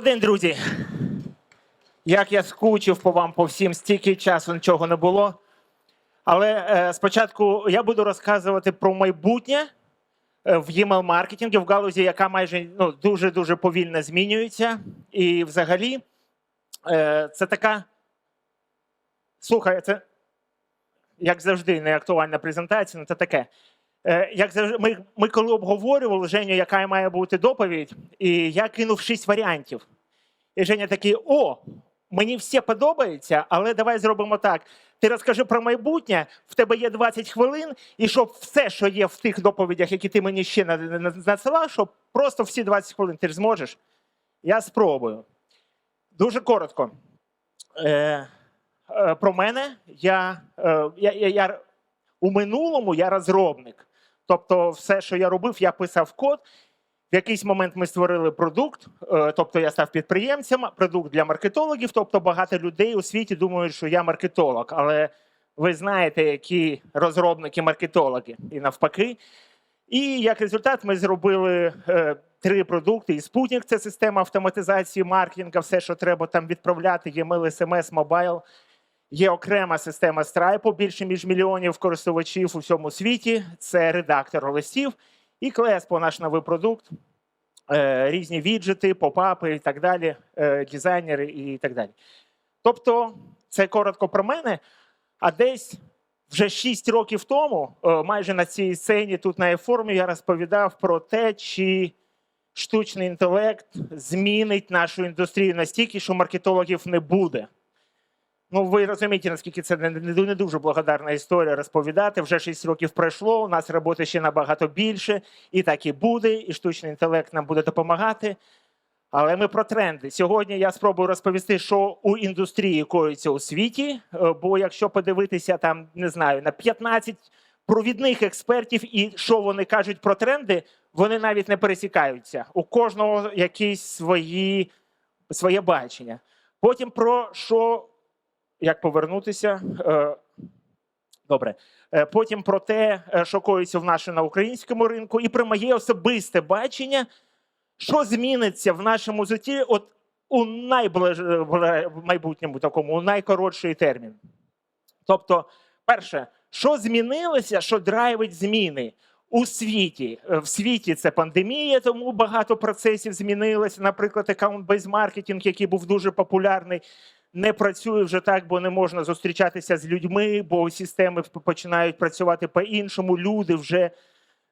Добрий день, друзі. Як я скучив по вам по всім, стільки часу нічого не було. Але е, спочатку я буду розказувати про майбутнє е, в email маркетингу в галузі, яка майже ну, дуже дуже повільно змінюється. І взагалі, е, це така. Слухай, це як завжди, не актуальна презентація, ну це таке. Е, Як ми, ми коли обговорювали Женю, яка має бути доповідь, і я кинув шість варіантів. І Женя такий: о, мені все подобається, але давай зробимо так. Ти розкажи про майбутнє, в тебе є 20 хвилин, і щоб все, що є в тих доповідях, які ти мені ще на- на- на- надсилав, щоб просто всі 20 хвилин ти ж зможеш. Я спробую. Дуже коротко. Е, е, про мене я, е, я, я, я у минулому я розробник. Тобто, все, що я робив, я писав код. В якийсь момент ми створили продукт, е, тобто я став підприємцем, продукт для маркетологів. Тобто багато людей у світі думають, що я маркетолог, але ви знаєте, які розробники маркетологи і навпаки. І як результат, ми зробили е, три продукти. І Спутник це система автоматизації маркетингу, все, що треба там відправляти, e-mail, SMS, мобайл. Є окрема система Stripe, більше ніж мільйонів користувачів у всьому світі. Це редактор листів. І Клеспо, наш новий продукт, е, різні віджити, попапи і так далі, е, дизайнери і так далі. Тобто, це коротко про мене. А десь вже 6 років тому, е, майже на цій сцені, тут на формі, я розповідав про те, чи штучний інтелект змінить нашу індустрію настільки, що маркетологів не буде. Ну, ви розумієте, наскільки це не, дуже благодарна історія розповідати. Вже 6 років пройшло, у нас роботи ще набагато більше, і так і буде, і штучний інтелект нам буде допомагати. Але ми про тренди. Сьогодні я спробую розповісти, що у індустрії коїться у світі. Е, Бо якщо подивитися там, не знаю, на 15 провідних експертів і що вони кажуть про тренди, вони навіть не пересікаються. У кожного якісь свої, своє бачення. Потім про що як повернутися. Е, Добре. Е, Потім про те, е, що коїться в нашому на українському ринку, і про моє особисте бачення, що зміниться в нашому житті от у найближ... майбутньому такому, у найкоротший термін. Тобто, перше, що змінилося, що драйвить зміни у світі? В світі це пандемія, тому багато процесів змінилося. Наприклад, аккаунт-бейз маркетинг, який був дуже популярний, не працює вже так, бо не можна зустрічатися з людьми, бо системи починають працювати по-іншому. Люди вже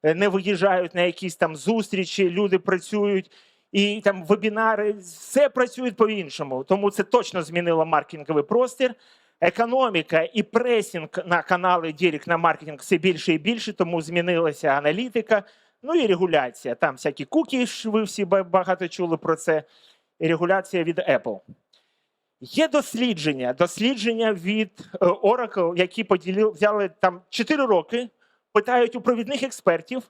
е, не виїжджають на якісь там зустрічі, люди працюють. І там вебінари, все працює по-іншому. Тому це точно змінило маркетинговий простір. Економіка і пресінг на канали Дірік на маркетинг все більше і більше, тому змінилася аналітика. Ну і регуляція. Там всякі куки, ви всі багато чули про це. І регуляція від Apple. Є дослідження, дослідження від е, Oracle, які поділили, взяли там 4 роки, питають у провідних експертів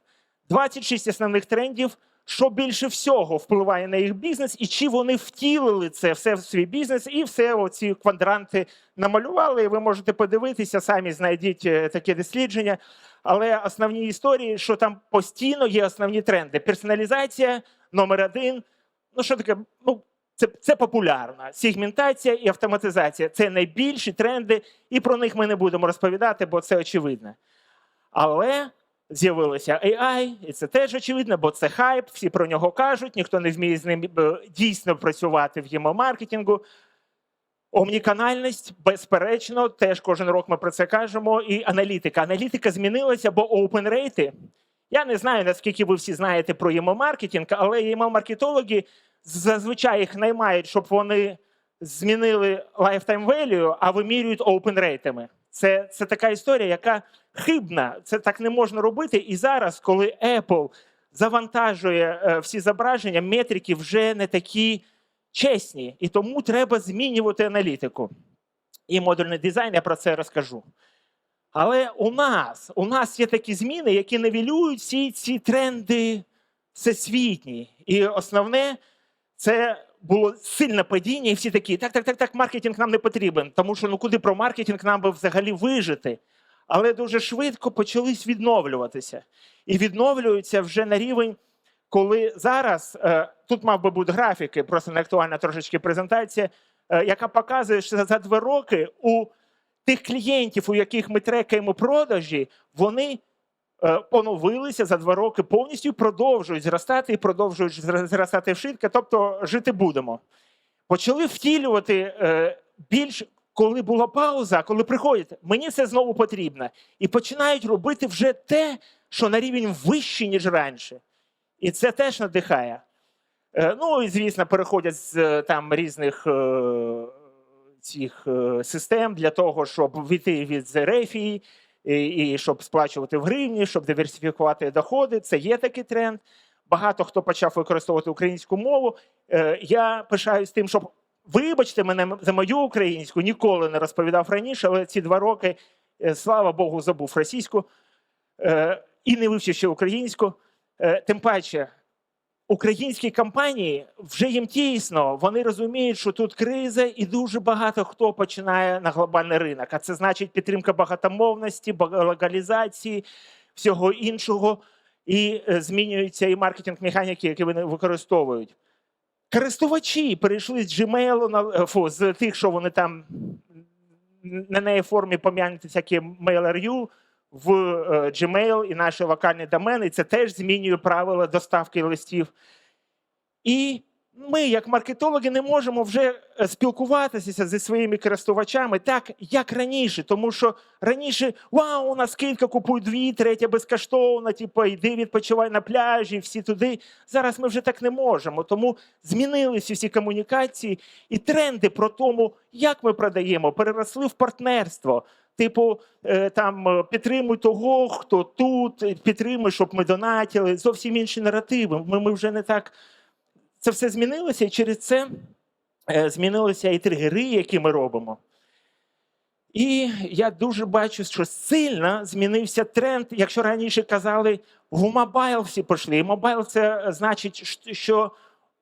26 основних трендів, що більше всього впливає на їх бізнес, і чи вони втілили це все в свій бізнес, і все оці квадранти намалювали. І ви можете подивитися, самі знайдіть е, таке дослідження. Але основні історії, що там постійно є основні тренди: персоналізація, номер один. Ну, що таке? Ну, це, це популярно. Сегментація і автоматизація це найбільші тренди, і про них ми не будемо розповідати, бо це очевидно. Але з'явилося AI, і це теж очевидно, бо це хайп, всі про нього кажуть, ніхто не вміє з ним е, дійсно працювати в ємо-маркетингу. Омніканальність, безперечно, теж кожен рок ми про це кажемо. І аналітика. Аналітика змінилася, бо опенрейти. Я не знаю, наскільки ви всі знаєте про ємо-маркетинг, але ємо-маркетологи зазвичай їх наймають, щоб вони змінили lifetime value, а вимірюють open рейтами. Це, це така історія, яка хибна. Це так не можна робити. І зараз, коли Apple завантажує е, всі зображення, метрики вже не такі чесні. І тому треба змінювати аналітику. І модульний дизайн, я про це розкажу. Але у нас, у нас є такі зміни, які невілюють всі ці тренди всесвітні. І основне це було сильне падіння, і всі такі: так, так, так, так, маркетинг нам не потрібен, тому що ну куди про маркетинг нам би взагалі вижити. Але дуже швидко почались відновлюватися. І відновлюються вже на рівень коли зараз е, тут мав би бути графіки, просто не актуальна трошечки презентація, е, яка показує, що за два роки у тих клієнтів, у яких ми трекаємо продажі, вони е, поновилися за два роки повністю продовжують зростати і продовжують зростати швидко, тобто жити будемо. Почали втілювати е, більш, коли була пауза, коли приходять, мені це знову потрібно. І починають робити вже те, що на рівень вищий, ніж раніше. І це теж надихає. Е, Ну і звісно, переходять з там різних цих систем для того, щоб війти від рефії, і, і щоб сплачувати в гривні, щоб диверсифікувати доходи. Це є такий тренд. Багато хто почав використовувати українську мову. Е, Я пишаюсь тим, щоб вибачте мене за мою українську, ніколи не розповідав раніше, але ці два роки, е, слава Богу, забув російську е, і не вивчив ще українську. Е, Тим паче, українські компанії вже їм тісно. Вони розуміють, що тут криза, і дуже багато хто починає на глобальний ринок. А це значить підтримка багатомовності, бага- легалізації, всього іншого. І е, змінюються і маркетинг механіки, які вони використовують. Користувачі перейшли з Gmail на е, фу, з тих, що вони там на неї формі пом'янути всякі Mail.ru в е, Gmail і наші локальні домени. Це теж змінює правила доставки листів. І ми, як маркетологи, не можемо вже е, спілкуватися зі своїми користувачами так, як раніше. Тому що раніше вау, у нас скидка купуй дві, третя безкоштовна, типу, йди відпочивай на пляжі, всі туди. Зараз ми вже так не можемо. Тому змінилися всі комунікації і тренди про тому, як ми продаємо, переросли в партнерство. Типу, е, там е, підтримуй того, хто тут, підтримуй, щоб ми донатили. Зовсім інші наративи. Ми, ми вже не так. Це все змінилося, і через це е, змінилися і тригери, які ми робимо. І я дуже бачу, що сильно змінився тренд. Якщо раніше казали, в мобайл всі пішли. Мобайл це значить, що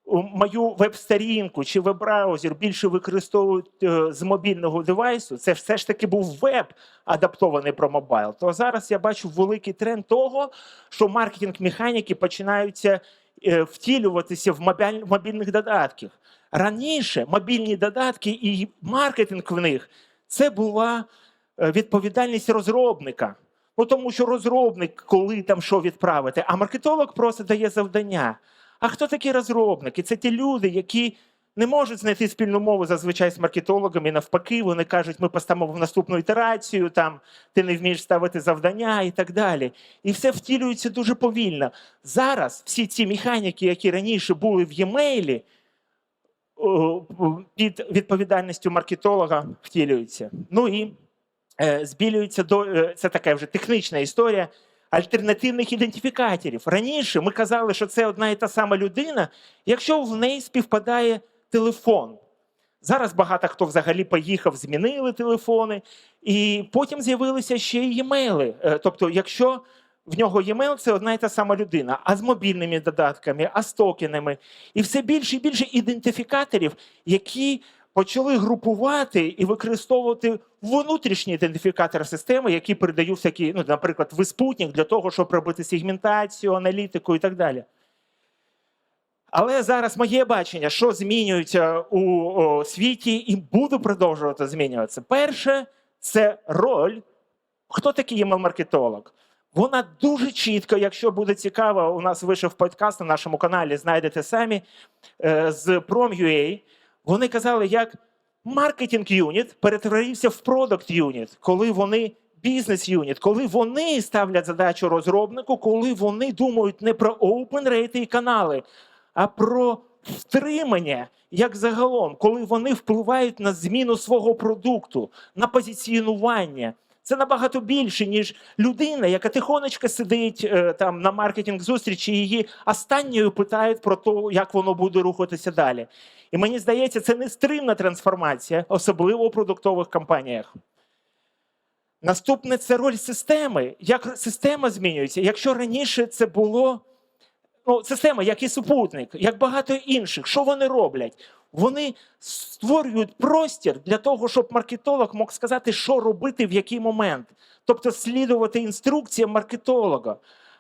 мою веб-сторінку чи веб-браузер більше використовують е, з мобільного девайсу. Це все ж таки був веб, адаптований про мобайл. То зараз я бачу великий тренд того, що маркетинг-механіки починаються е, втілюватися в мобільних додатках. Раніше мобільні додатки і маркетинг в них це була е, відповідальність розробника. Ну, тому що розробник, коли там що відправити, а маркетолог просто дає завдання. А хто такі розробники? Це ті люди, які не можуть знайти спільну мову зазвичай з маркетологами. Навпаки, вони кажуть, ми поставимо в наступну ітерацію, там ти не вмієш ставити завдання і так далі. І все втілюється дуже повільно. Зараз всі ці механіки, які раніше були в e-mail, під відповідальністю маркетолога втілюються. Ну і е, збілюється до е, це така вже технічна історія альтернативних ідентифікаторів. Раніше ми казали, що це одна і та сама людина, якщо в неї співпадає телефон. Зараз багато хто взагалі поїхав, змінили телефони, і потім з'явилися ще й e-mail. Е, Тобто, якщо в нього e-mail, це одна і та сама людина, а з мобільними додатками, а з токенами, і все більше і більше ідентифікаторів, які почали групувати і використовувати внутрішні ідентифікатори системи, які передають всякі, ну, наприклад, виспутник для того, щоб робити сегментацію, аналітику і так далі. Але зараз моє бачення, що змінюється у о, світі, і буду продовжувати змінюватися. Перше, це роль. Хто такий email-маркетолог? Вона дуже чітко, якщо буде цікаво, у нас вийшов подкаст на нашому каналі, знайдете самі е, з Prom.ua. Вони казали, як маркетинг юніт перетворився в продакт юніт, коли вони бізнес юніт, коли вони ставлять задачу розробнику, коли вони думають не про open рейти і канали, а про втримання як загалом, коли вони впливають на зміну свого продукту, на позиціонування. Це набагато більше, ніж людина, яка тихонечко сидить е, там на маркетинг зустрічі, її останньою питають про те, як воно буде рухатися далі. І мені здається, це нестримна трансформація, особливо у продуктових компаніях. Наступне це роль системи. Як система змінюється? Якщо раніше це було ну, система, як і супутник, як багато інших, що вони роблять? Вони створюють простір для того, щоб маркетолог мог сказати, що робити в який момент. Тобто слідувати інструкціям маркетолога.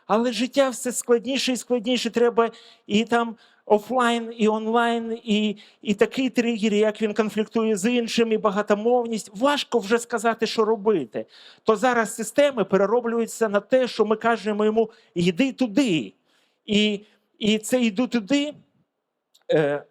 Але життя все складніше і складніше. Треба і там офлайн, і онлайн, і, і такий тригер, як він конфліктує з іншим, і багатомовність. Важко вже сказати, що робити. То зараз системи перероблюються на те, що ми кажемо йому йди туди. І, і це йду туди. Е,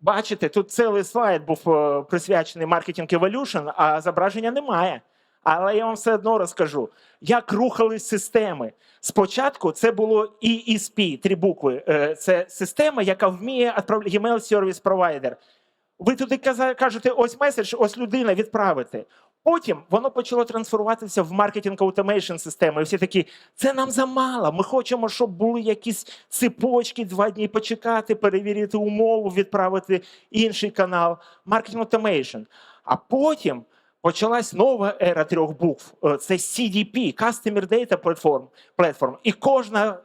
Бачите, тут цілий слайд був е, присвячений Marketing Evolution, а зображення немає. Але я вам все одно розкажу, як рухались системи. Спочатку це було ESP, три букви. Е, Це система, яка вміє відправляти email Service Provider. Ви туди кажете, ось меседж, ось людина відправити. Потім воно почало трансформуватися в маркетинг automation системи. І всі такі, це нам замало. Ми хочемо, щоб були якісь цепочки, два дні почекати, перевірити умову, відправити інший канал. Marketing automation. А потім почалась нова ера трьох букв. Е, Це CDP, Customer Data Platform. Platform. І кожна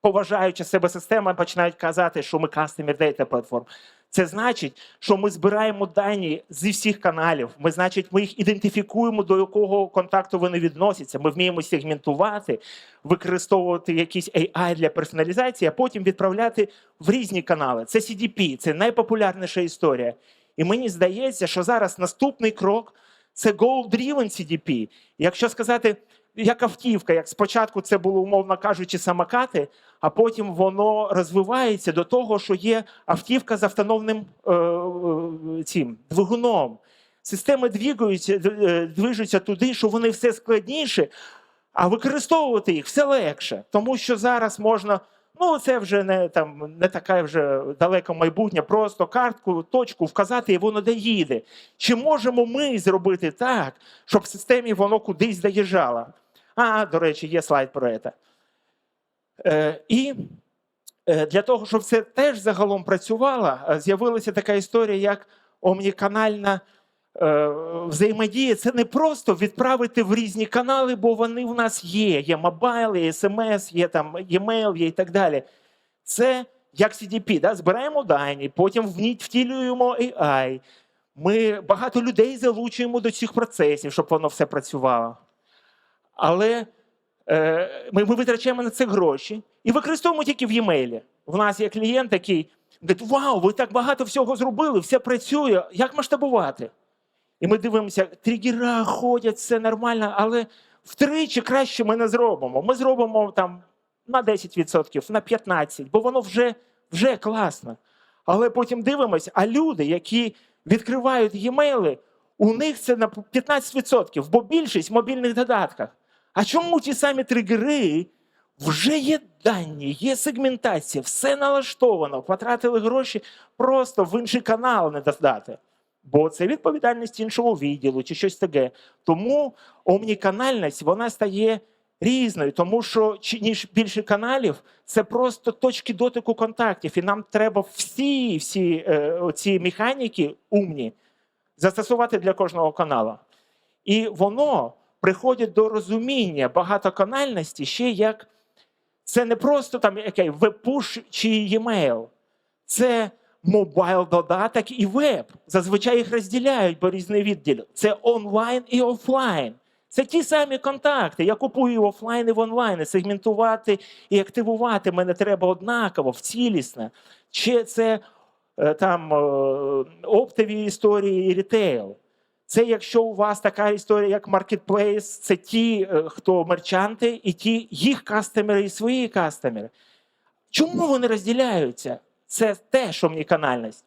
поважаюча себе система починають казати, що ми Customer Data Platform. Це значить, що ми збираємо дані зі всіх каналів. Ми, значить, ми їх ідентифікуємо, до якого контакту вони відносяться. Ми вміємо сегментувати, використовувати якісь AI для персоналізації, а потім відправляти в різні канали. Це CDP, це найпопулярніша історія. І мені здається, що зараз наступний крок це goal-driven CDP. Якщо сказати, як автівка, як спочатку це було, умовно кажучи, самокати, а потім воно розвивається до того, що є автівка з автономним е, е, цим двигуном. Системи двигаються, е, движуться туди, що вони все складніше, а використовувати їх все легше. Тому що зараз можна. Ну, це вже не там не таке вже далеко майбутнє, просто картку, точку вказати, і воно доїде. Чи можемо ми зробити так, щоб в системі воно кудись доїжджало? А, до речі, є слайд про це. Е, і е, для того, щоб це теж загалом працювало, е, з'явилася така історія, як омніканальна взаємодія. Це не просто відправити в різні канали, бо вони в нас є. Є мобайл, є смс, є там e-mail, є і так далі. Це як CDP, да? збираємо дані, потім втілюємо AI. Ми багато людей залучуємо до цих процесів, щоб воно все працювало. Але е, ми, ми витрачаємо на це гроші і використовуємо тільки в e-mail. У нас є клієнт такий, говорить, вау, ви так багато всього зробили, все працює. Як масштабувати? І ми дивимося, тригера ходять, все нормально, але втричі краще ми не зробимо. Ми зробимо там на 10%, на 15%, бо воно вже, вже класно. Але потім дивимося, а люди, які відкривають e-mail, у них це на 15%, бо більшість в мобільних додатках. А чому ті самі тригери вже є дані, є сегментація, все налаштовано, потратили гроші просто в інший канал не додати. Бо це відповідальність іншого відділу чи щось таке. Тому омніканальність вона стає різною, тому що ніж більше каналів, це просто точки дотику контактів. І нам треба всі всі е, ці механіки умні застосувати для кожного каналу. І воно приходить до розуміння багатоканальності ще як це не просто там який веб-пуш чи e-mail. Це мобайл додаток і веб. Зазвичай їх розділяють, бо різний відділ. Це онлайн і офлайн. Це ті самі контакти. Я купую офлайн і в онлайн. Сегментувати і активувати мене треба однаково, вцілісно. Чи це е, там е, оптові історії і рітейл. Це якщо у вас така історія, як маркетплейс, це ті, е, хто мерчанти, і ті їх кастомери і свої кастомери. Чому вони розділяються? Це теж омніканальність.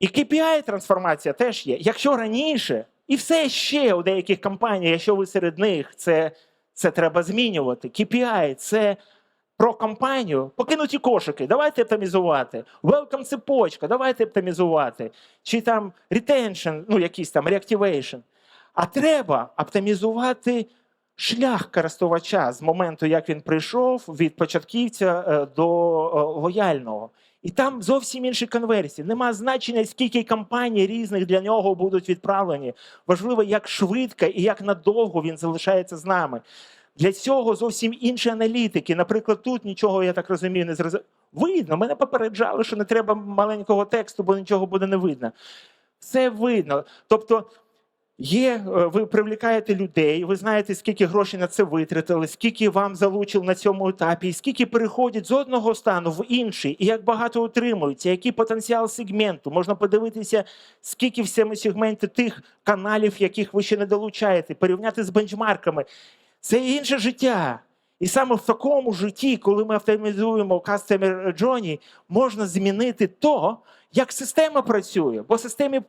І KPI трансформація теж є. Якщо раніше, і все ще у деяких компаній, якщо ви серед них, це, це треба змінювати. KPI – це про компанію, покинуті кошики, давайте оптимізувати. Welcome цепочка, давайте оптимізувати. Чи там retention, ну якийсь там reactivation. А треба оптимізувати шлях користувача з моменту, як він прийшов від початківця е, до е, лояльного. І там зовсім інші конверсії. Нема значення, скільки компаній різних для нього будуть відправлені. Важливо, як швидко і як надовго він залишається з нами. Для цього зовсім інші аналітики. Наприклад, тут нічого, я так розумію, не зрозуміло. Видно, мене попереджали, що не треба маленького тексту, бо нічого буде не видно. Все видно. Тобто Є, е, ви привлікаєте людей, ви знаєте, скільки грошей на це витратили, скільки вам залучили на цьому етапі, скільки переходять з одного стану в інший, і як багато отримується, який потенціал сегменту. Можна подивитися, скільки в цьому сегменті тих каналів, яких ви ще не долучаєте, порівняти з бенчмарками. Це інше життя. І саме в такому житті, коли ми автоматизуємо Customer Journey, можна змінити то, як система працює. Бо системі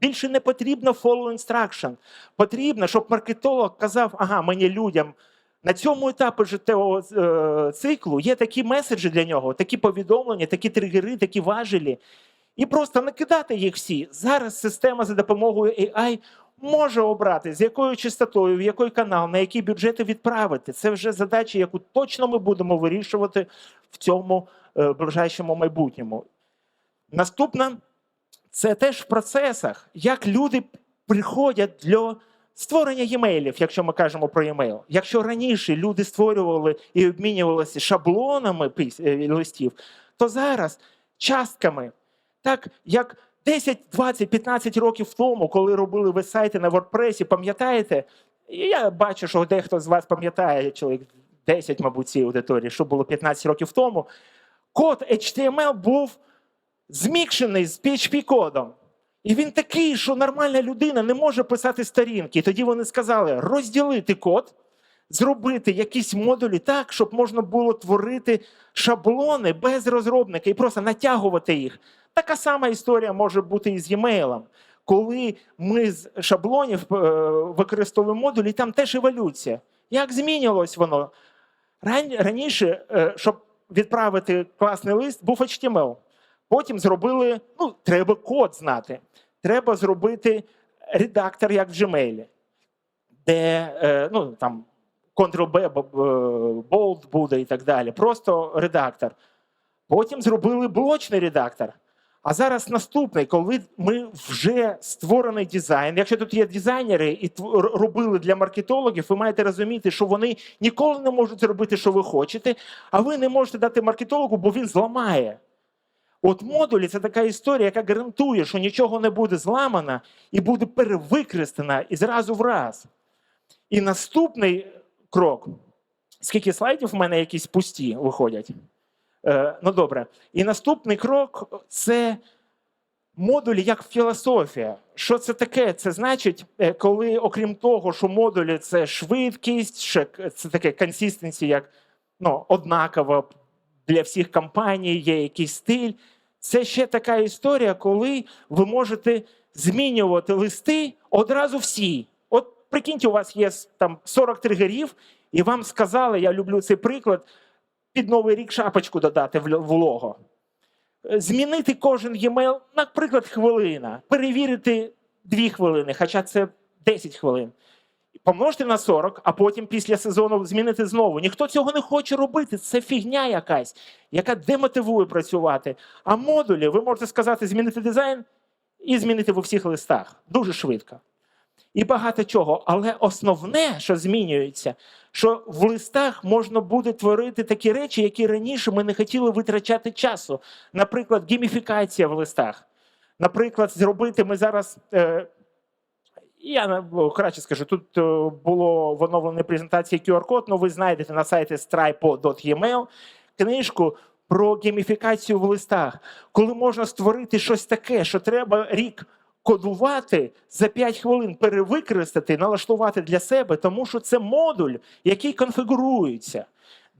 більше не потрібно follow instruction. Потрібно, щоб маркетолог казав, ага, мені людям на цьому етапі життєвого е, циклу є такі меседжі для нього, такі повідомлення, такі тригери, такі важелі. І просто накидати їх всі. Зараз система за допомогою AI може обрати, з якою частотою, в який канал, на які бюджети відправити. Це вже задача, яку точно ми будемо вирішувати в цьому е, ближайшому майбутньому. Наступна це теж в процесах, як люди приходять для створення e-mailів, якщо ми кажемо про e-mail. Якщо раніше люди створювали і обмінювалися шаблонами е, листів, то зараз частками, так як 10, 20, 15 років тому, коли робили ви сайти на WordPress, пам'ятаєте? Я бачу, що дехто з вас пам'ятає, чоловік 10, мабуть, цієї аудиторії, що було 15 років тому. Код HTML був змікшений з PHP-кодом. І він такий, що нормальна людина не може писати сторінки. Тоді вони сказали розділити код, зробити якісь модулі так, щоб можна було творити шаблони без розробника і просто натягувати їх. Така сама історія може бути і з e-mail. Коли ми з шаблонів е, використовуємо модулі, там теж еволюція. Як змінювалось воно? Раніше, е, щоб відправити класний лист, був HTML. Потім зробили, ну, треба код знати. Треба зробити редактор, як в Gmail, де е, ну, там Ctrl-B, Bold буде і так далі. Просто редактор. Потім зробили блочний редактор. А зараз наступний, коли ми вже створений дизайн. Якщо тут є дизайнери і робили для маркетологів, ви маєте розуміти, що вони ніколи не можуть зробити, що ви хочете, а ви не можете дати маркетологу, бо він зламає. От модулі це така історія, яка гарантує, що нічого не буде зламано і буде перевикористана і зразу в раз. І наступний крок. Скільки слайдів в мене якісь пусті виходять? Е, ну добре. І наступний крок це модулі як філософія. Що це таке? Це значить, е, коли, окрім того, що модулі це швидкість, це таке консистенсі, як ну, однаково для всіх компаній, є якийсь стиль. Це ще така історія, коли ви можете змінювати листи одразу всі. От прикиньте, у вас є там 40 тригерів, і вам сказали, я люблю цей приклад, під новий рік шапочку додати в лого. Змінити кожен e-mail, наприклад, хвилина, перевірити 2 хвилини, хоча це 10 хвилин. Помножте на 40, а потім після сезону змінити знову. Ніхто цього не хоче робити. Це фігня якась, яка демотивує працювати. А модулі ви можете сказати, змінити дизайн і змінити в усіх листах дуже швидко. І багато чого. Але основне, що змінюється, що в листах можна буде творити такі речі, які раніше ми не хотіли витрачати часу. Наприклад, гейміфікація в листах. Наприклад, зробити ми зараз. Е, я краще скажу, тут е, було в оновленій презентації QR-код, але ви знайдете на сайті stripo.email книжку про гейміфікацію в листах, коли можна створити щось таке, що треба рік кодувати за 5 хвилин, перевикористати, налаштувати для себе, тому що це модуль, який конфігурується.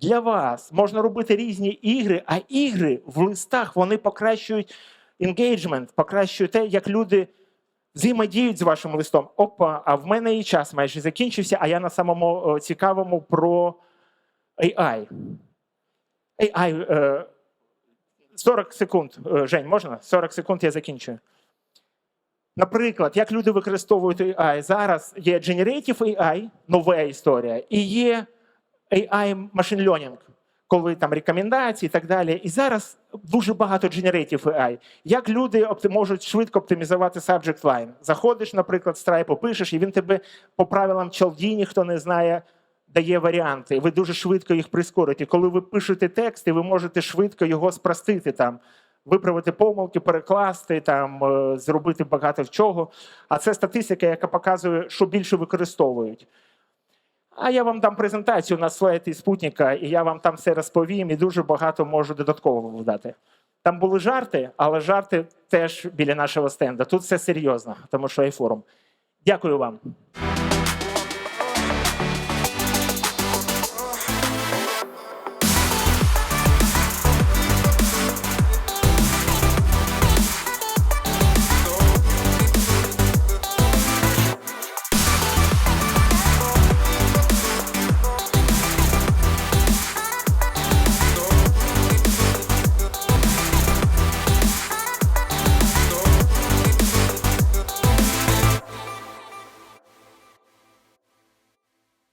Для вас можна робити різні ігри, а ігри в листах вони покращують engagement, покращують те, як люди взаємодіють з вашим листом. Опа, а в мене і час майже закінчився, а я на самому цікавому про AI. AI. Е, 40 секунд, е, Жень, можна? 40 секунд я закінчую. Наприклад, як люди використовують AI. Зараз є Generative AI, нова історія, і є AI Machine Learning, коли там рекомендації і так далі. І зараз дуже багато Generative AI. Як люди можуть швидко оптимізувати subject line? Заходиш, наприклад, в Stripe, пишеш, і він тебе по правилам Чалдіні, хто не знає, дає варіанти. Ви дуже швидко їх прискорите. Коли ви пишете текст, і ви можете швидко його спростити там. виправити помилки, перекласти, там, е, зробити багато чого. А це статистика, яка показує, що більше використовують. А я вам дам презентацію на слайді спутника, і я вам там все розповім, і дуже багато можу додатково додати. Там були жарти, але жарти теж біля нашого стенда. Тут все серйозно, тому що iForum. Дякую вам.